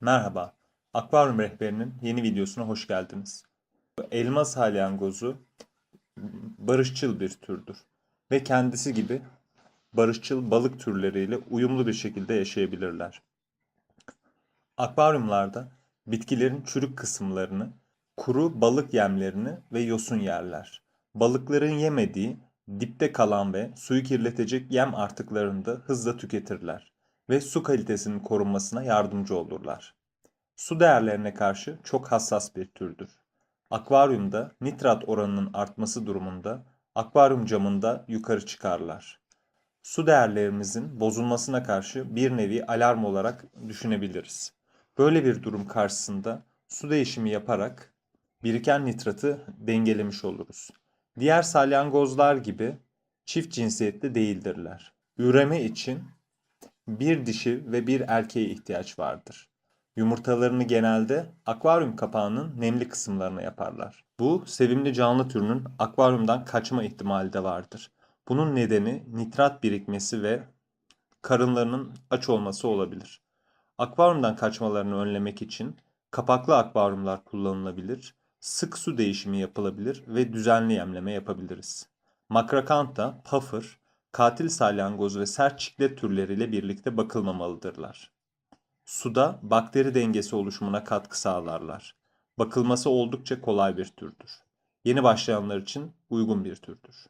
Merhaba, Akvaryum Rehberi'nin yeni videosuna hoş geldiniz. Elma salyangozu barışçıl bir türdür ve kendisi gibi barışçıl balık türleriyle uyumlu bir şekilde yaşayabilirler. Akvaryumlarda bitkilerin çürük kısımlarını, kuru balık yemlerini ve yosun yerler. Balıkların yemediği, dipte kalan ve suyu kirletecek yem artıklarını da hızla tüketirler ve su kalitesinin korunmasına yardımcı olurlar. Su değerlerine karşı çok hassas bir türdür. Akvaryumda nitrat oranının artması durumunda akvaryum camında yukarı çıkarlar. Su değerlerimizin bozulmasına karşı bir nevi alarm olarak düşünebiliriz. Böyle bir durum karşısında su değişimi yaparak biriken nitratı dengelemiş oluruz. Diğer salyangozlar gibi çift cinsiyetli değildirler. Üreme için bir dişi ve bir erkeğe ihtiyaç vardır. Yumurtalarını genelde akvaryum kapağının nemli kısımlarına yaparlar. Bu sevimli canlı türünün akvaryumdan kaçma ihtimali de vardır. Bunun nedeni nitrat birikmesi ve karınlarının aç olması olabilir. Akvaryumdan kaçmalarını önlemek için kapaklı akvaryumlar kullanılabilir, sık su değişimi yapılabilir ve düzenli yemleme yapabiliriz. Makrakanta, puffer, katil salyangoz ve sert çiklet türleriyle birlikte bakılmamalıdırlar. Suda bakteri dengesi oluşumuna katkı sağlarlar. Bakılması oldukça kolay bir türdür. Yeni başlayanlar için uygun bir türdür.